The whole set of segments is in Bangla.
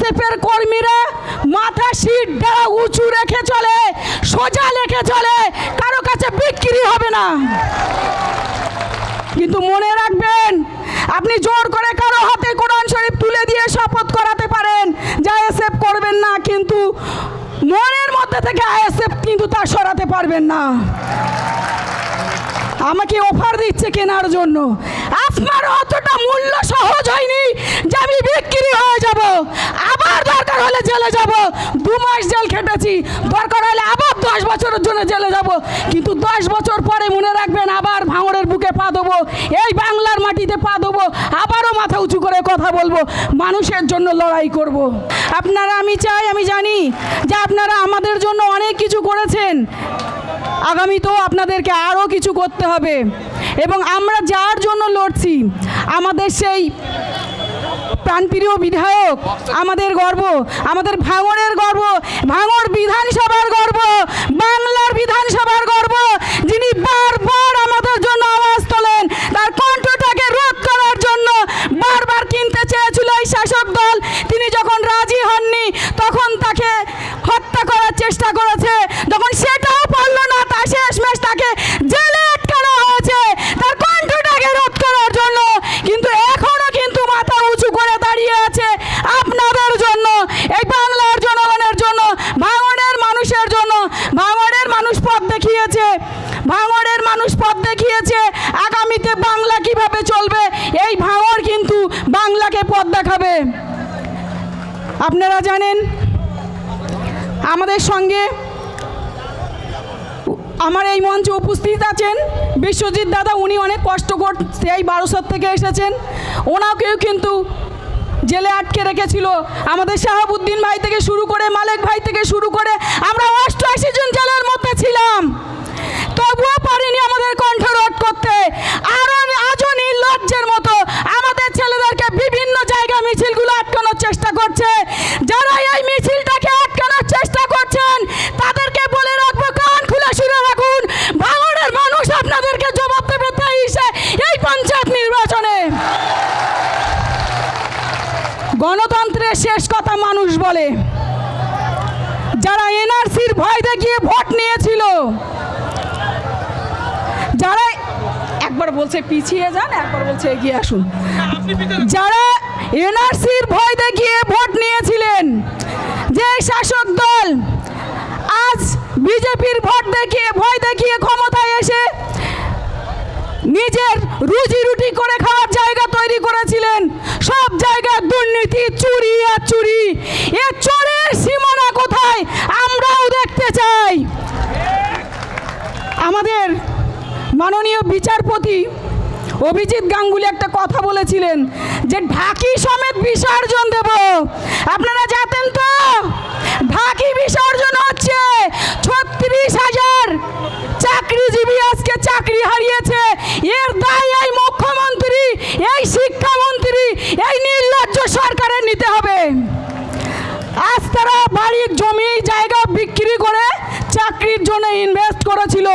আইএসএফ এর কর্মীরা মাথা সিট দেওয়া উঁচু রেখে চলে, সোজা রেখে চলে, কারও কাছে বিক্রি হবে না। কিন্তু মনে রাখবেন, আপনি জোর করে কারও হাতে কোরআন শরীফ তুলে দিয়ে শপথ করাতে পারেন, যে আইএসএফ করবেন না, কিন্তু মনের মধ্যে থেকে আইএসএফ কিন্তু তা সরাতে পারবেন না। আমাকে অফার দিচ্ছে কেনার জন্য। আপনার অতটা মূল্য সহজ হয়নি যে আমি বিক্রি হয়ে যাব আবার দরকার হলে জেলে যাব, দু মাস জেল খেটেছি। দরকার হলে আবার দশ বছরের জন্য জেলে যাব। কিন্তু দশ বছর পরে মনে রাখবেন আবার ভাঙড়ের বুকে পা দেবো, এই বাংলার মাটিতে পা দেবো, আবারও মাথা উঁচু করে কথা বলব, মানুষের জন্য লড়াই করব। আপনারা আমি চাই, আমি জানি যে আপনারা আমাদের জন্য অনেক কিছু করেছেন। আগামীতেও আপনাদেরকে আরও কিছু করতে হবে। এবং আমরা যার জন্য লড়ছি, আমাদের সেই প্রাণপ্রিয় বিধায়ক, আমাদের গর্ব, আমাদের ভাঙড়ের গর্ব ভাঙড় বিধানসভার গর্ব, বাংলার বিধানসভার গর্ব। যিনি বারবার আমাদের জন্য আওয়াজ তোলেন, তার কণ্ঠটাকে রোধ করার জন্য বারবার কিনতে চেয়েছিল এই শাসক দল। তিনি যখন রাজি হননি, তখন তাকে হত্যা করার চেষ্টা করেছে। যখন সেটাও পারল না তা শেষমেশ তাকে জেলে আটকানো হয়েছে তার কণ্ঠটাকে রোধ করার জন্য কিন্তু এখনও কিন্তু মাথা উঁচু করে দাঁড়িয়ে আছে আপনাদের জন্য এই বাংলার জনগণের জন্য ভাঙড়ের মানুষের জন্য ভাঙড়ের মানুষ পথ দেখিয়েছে ভাঙড়ের মানুষ পথ দেখিয়েছে আগামীতে বাংলা কীভাবে চলবে এই ভাঙড় কিন্তু বাংলাকে পথ দেখাবে আপনারা জানেন, আমাদের সঙ্গে আমার এই মঞ্চে উপস্থিত আছেন বিশ্বজিৎ দাদা। উনি অনেক কষ্ট করছে এই বারোসর থেকে এসেছেন। ওনাকেও কিন্তু জেলে আটকে রেখেছিল। আমাদের শাহাবুদ্দিন ভাই থেকে শুরু করে মালেক ভাই থেকে শুরু করে আমরা অষ্টআশি জন জেলের মধ্যে ছিলাম। তবুও পারিনি আমাদের কণ্ঠ রোধ করতে। আরও পঞ্চায়েত নির্বাচনে গণতন্ত্রের শেষ কথা মানুষ বলে। যারা এনআরসির ভয় দেখিয়ে ভোট নিয়েছিল, যারা একবার বলছে পিছিয়ে যান, একবার বলছে এগিয়ে আসুন। যারা এনআরসির ভয় দেখিয়ে ভোট নিয়েছিলেন, যে শাসক দল আজ বিজেপির ভোট দেখিয়ে, ভয় দেখিয়ে ক্ষমতায় এসে নিজের রুজি রুটি করে খাওয়ার জায়গা তৈরি করেছিলেন। সব জায়গায় দুর্নীতি, চুরি আর চুরি। এ চোরের সীমানা কোথায়? আমরাও দেখতে চাই। আমাদের মাননীয় বিচারপতি অভিজিৎ গাঙ্গুলি একটা কথা বলেছিলেন যে, ঢাকি সমেত বিসর্জন দেব। আপনারা জানেন তো ঢাকি বিসর্জন হচ্ছে ছত্রিশ হাজার চাকরিজীবী আজকে চাকরি হারিয়েছে। এর দায় এই মুখ্যমন্ত্রী, এই শিক্ষামন্ত্রী, এই নির্লজ্জ সরকারের নিতে হবে। আজ তারা বাড়ির জমি, জায়গা বিক্রি করে চাকরির জন্য ইনভেস্ট করেছিল।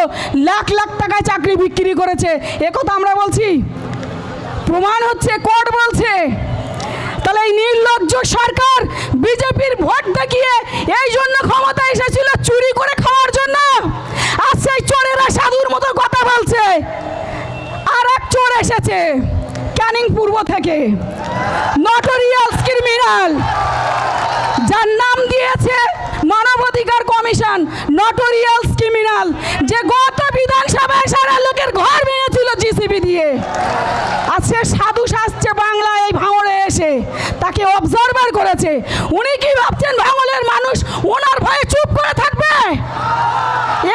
লাখ লাখ টাকায় চাকরি বিক্রি করেছে। একথা আমরা বলছি। প্রমাণ হচ্ছে, কোর্ট বলছে। তাহলে এই নির্লজ্জ সরকার বিজেপির ভোট দেখিয়ে এই জন্য ক্ষমতা এসেছিল, চুরি করে খাওয়ার জন্য আর সেই চোরেরা সাধুর মতো কথা বলছে। আর এক চোর এসেছে ক্যানিং পূর্ব থেকে। নটোরিয়ালস ক্রিমিনাল যার নাম দিয়েছে মানবাধিকার কমিশন নটোরিয়ালস ক্রিমিনাল যে গত বিধানসভায় সারা লোকের ঘর ভেঙেছিল জিসিবি দিয়ে। সে সাধু সাজছে বাংলায় এই ভাঙড়ে এসে তাকে অবজারভার করেছে। উনি কি ভাবছেন? ভাঙলের মানুষ ওনার ভয়ে চুপ করে থাকবে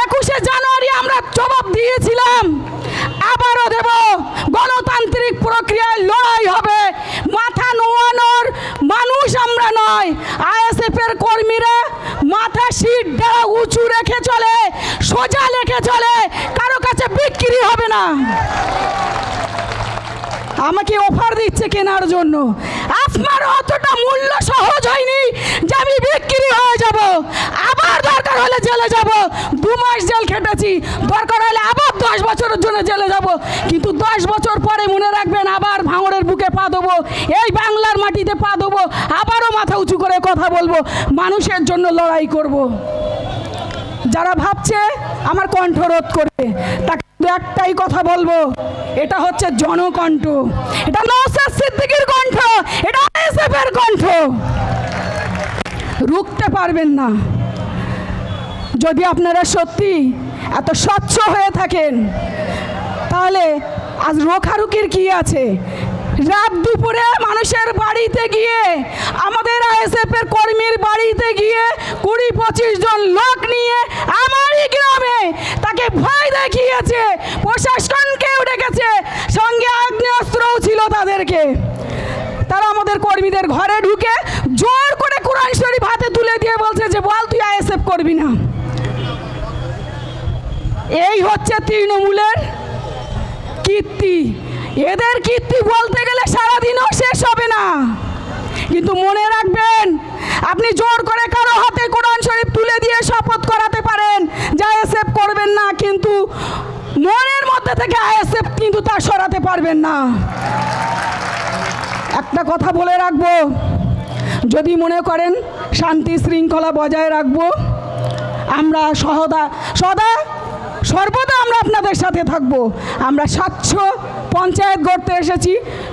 একুশে জানুয়ারি আমরা জবাব দিয়েছিলাম আবারও দেব গণতান্ত্রিক প্রক্রিয়ায় লড়াই হবে। মাথা নোয়ানোর মানুষ আমরা নয় আইএসএফ এর কর্মীরা মাথা সিট দেওয়া উঁচু রেখে চলে, সোজা রেখে চলে, কারও কাছে বিক্রি হবে না। আমাকে অফার দিচ্ছে কেনার জন্য। আপনার অতটা মূল্য সহজ হয়নি যে আমি বিক্রি হয়ে যাব। আবার দরকার হলে জেলে যাব। দু মাস জেল খেটেছি। দরকার হলে আবার দশ বছরের জন্য জেলে যাব। কিন্তু দশ পা দেবো এই বাংলার মাটিতে পা দেবো আবারও মাথা উঁচু করে কথা বলব, মানুষের জন্য লড়াই করব। যারা ভাবছে আমার কণ্ঠরোধ করবে, তাকে একটাই কথা বলব, এটা হচ্ছে জনকণ্ঠ। এটা নৌসাদ সিদ্দিকির কণ্ঠ, এটা আইএসএফ এর কণ্ঠ। রুখতে পারবেন না। যদি আপনারা সত্যি এত স্বচ্ছ হয়ে থাকেন, তাহলে আজ রোখারুকির কি আছে? রাত দুপুরে মানুষের বাড়িতে গিয়ে, আমাদের আইএসএফ এর কর্মীর বাড়িতে গিয়ে কুড়ি পঁচিশ জন লোক নিয়ে আমারই গ্রামে তাকে ভয় দেখিয়েছে, প্রশাসনকেও ডেকেছে, সঙ্গে আগ্নেয়াস্ত্রও ছিল তাদেরকে। তারা আমাদের কর্মীদের ঘরে ঢুকে জোর করে কোরআন শরীফ হাতে তুলে দিয়ে বলছে যে, বল তুই আইএসএফ করবি না। এই হচ্ছে তৃণমূলের কীর্তি। এদের কীর্তি বলতে গেলে সারাদিনও শেষ হবে না। কিন্তু মনে রাখবেন, আপনি জোর করে কারও হাতে কোরআন শরীফ তুলে দিয়ে শপথ করাতে পারেন, যে আইএসএফ করবেন না, কিন্তু মনের মধ্যে থেকে আইএসএফ কিন্তু তা সরাতে পারবেন না। একটা কথা বলে রাখব, যদি মনে করেন শান্তি শৃঙ্খলা বজায় রাখব, আমরা সহদা, সদা সর্বদা আমরা আপনাদের সাথে থাকব। আমরা স্বচ্ছ পঞ্চায়েত গড়তে এসেছি,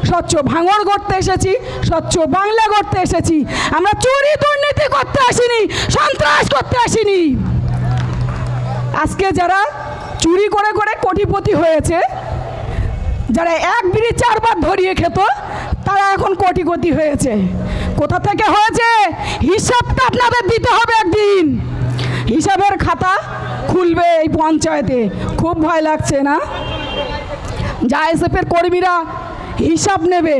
স্বচ্ছ ভাঙড় গড়তে এসেছি, স্বচ্ছ বাংলা গড়তে এসেছি। আমরা চুরি দুর্নীতি করতে আসিনি, সন্ত্রাস করতে আসিনি। আজকে যারা চুরি করে করে কোটিপতি হয়েছে, যারা এক বিড়ি চারবার ধরিয়ে খেত, তারা এখন কোটিপতি হয়েছে। কোথা থেকে হয়েছে? হিসাবটা আপনাদের দিতে হবে একদিন। হিসাবের খাতা খুলবে এই পঞ্চায়েতে। খুব ভয় লাগছে না? যা এসএফের কর্মীরা হিসাব নেবে।